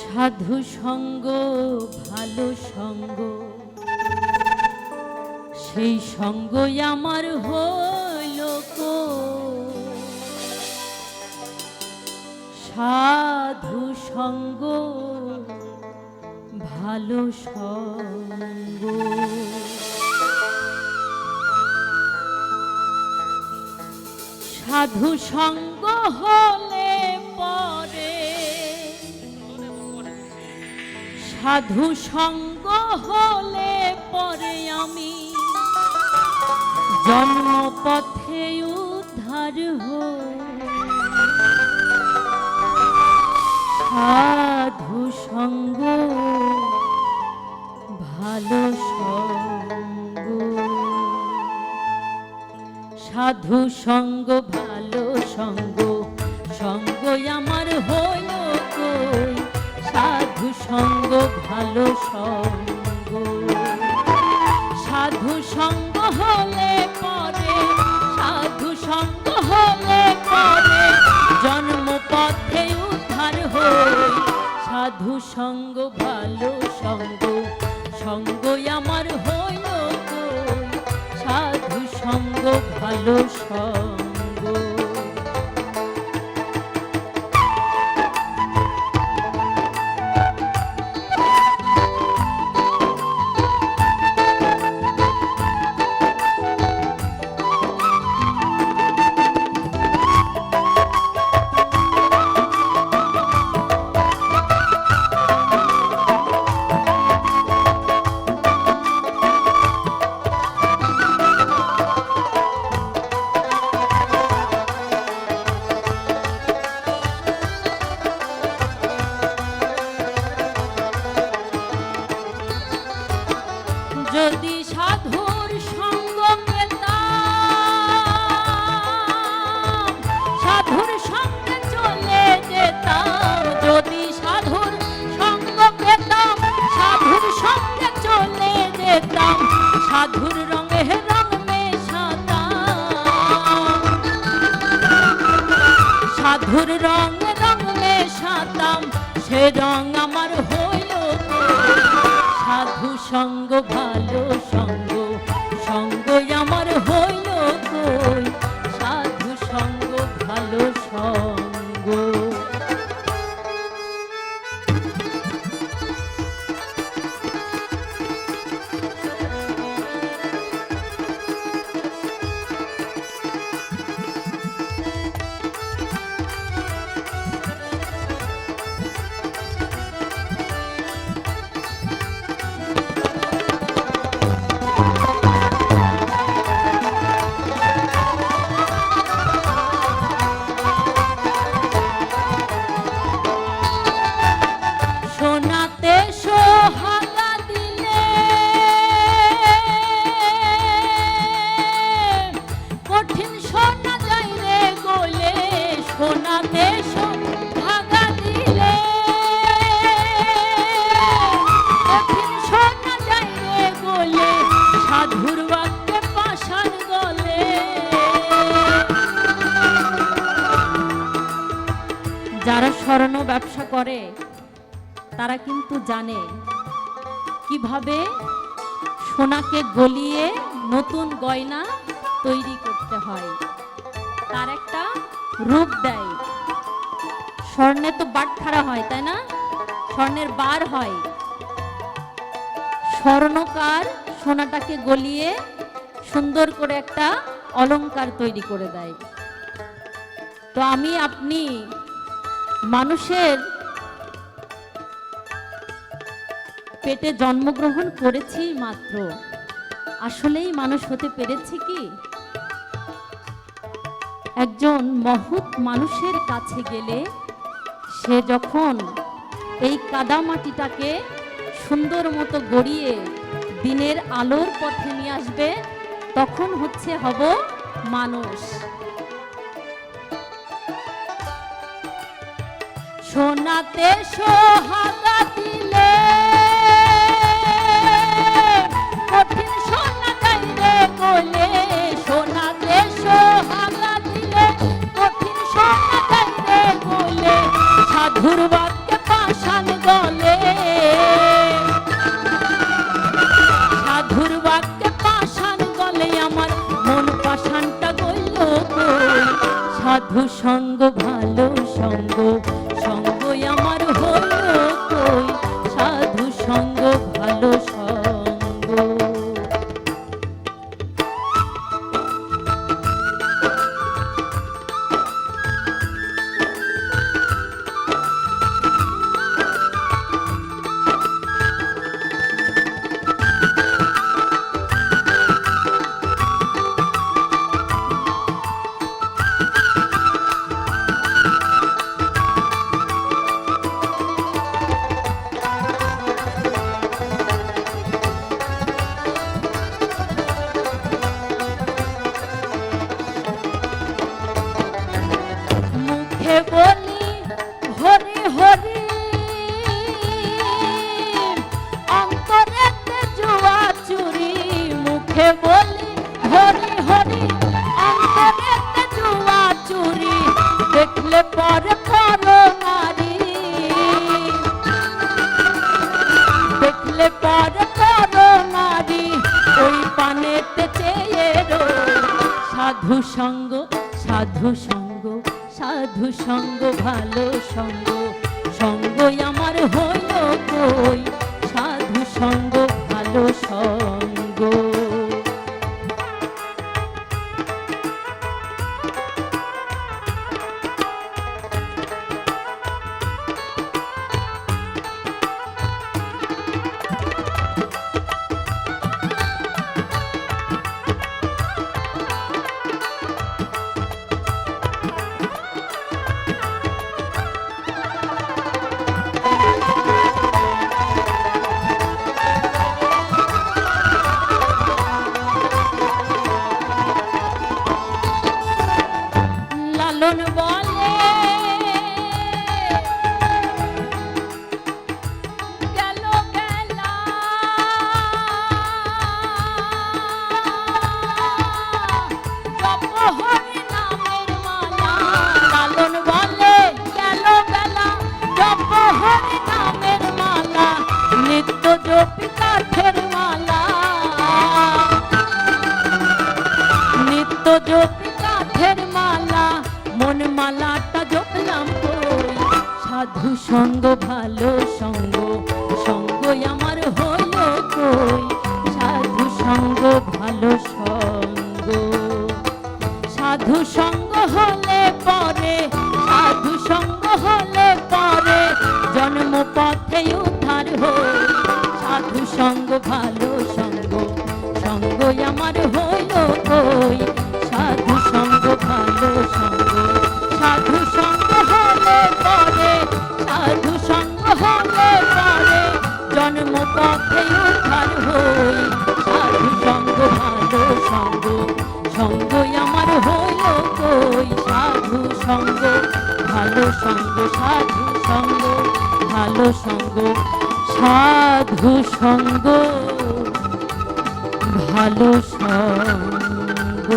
সাধু সঙ্গ, ভালো সঙ্গ। সেই সঙ্গই আমার হইল কো। সাধু সঙ্গ, ভালো সঙ্গ। সাধু সঙ্গ হলে সাধু সঙ্গ হলে পরে আমি জন্মপথে উদ্ধার সাধু সঙ্গ, ভালো সঙ্গ। সাধু সঙ্গ, ভালো সঙ্গ সঙ্গ আমার হইল কই? সাধু সঙ্গ, ভালো সঙ্গ। সাধু সঙ্গ হলে পরে, সাধু সঙ্গ হলে পরে জন্ম পথে উদ্ধার হই সাধু সঙ্গ, ভালো সঙ্গ সঙ্গ আমার হইল সাধু সঙ্গ, ভালো সঙ্গ। সাধুর রং রং মেশাতাম সে রং আমার হইল সাধু সঙ্গ ভালো করে, তারা কিন্তু জানে কীভাবে সোনাকে গলিয়ে নতুন গয়না তৈরি করতে হয়। তার একটা রূপ দেয়। স্বর্ণে তো বাটখারা হয়, তাই না? স্বর্ণের বার হয়। স্বর্ণকার সোনাটাকে গলিয়ে সুন্দর করে একটা অলংকার তৈরি করে দেয়। তো আমি, আপনি মানুষের পেটে জন্মগ্রহণ করেছি মাত্র। আসলেই মানুষ হতে পেরেছি কি? একজন মহৎ মানুষের কাছে গেলে সে যখন এই কাদামাটিটাকে সুন্দর মতো গড়িয়ে দিনের আলোর পথে নিয়ে আসবে, তখন হচ্ছে হব মানুষ। সোনাতে সোহাগা দিলে যাই রে গোলে। সাধুর বাক্যে গলে আমার মন পাষাণটা গইল সাধু সঙ্গ ভালো সঙ্গ দেখলে পরে পরো নারী, ওই পানেতে চেয়ে। সাধু সঙ্গ সাধু সঙ্গ সাধু সঙ্গ, ভালো সঙ্গ, সঙ্গই আমার হইল কই সাধু সঙ্গ, ভালো সঙ্গ কাঠের মালা, মন মালাটা জপলাম কই। সাধু সঙ্গ, ভালো সঙ্গ, সঙ্গই আমার হলো কই। সাধু সঙ্গ, ভালো সঙ্গ। সাধু সঙ্গ হলে পরে, সাধু সঙ্গ হলে পরে জন্ম পথে উদ্ধার হই। সাধু সঙ্গ, ভালো সঙ্গ ভালো সঙ্গ সাধু সঙ্গ ভালো সঙ্গ সাধু সঙ্গ ভালো সঙ্গ।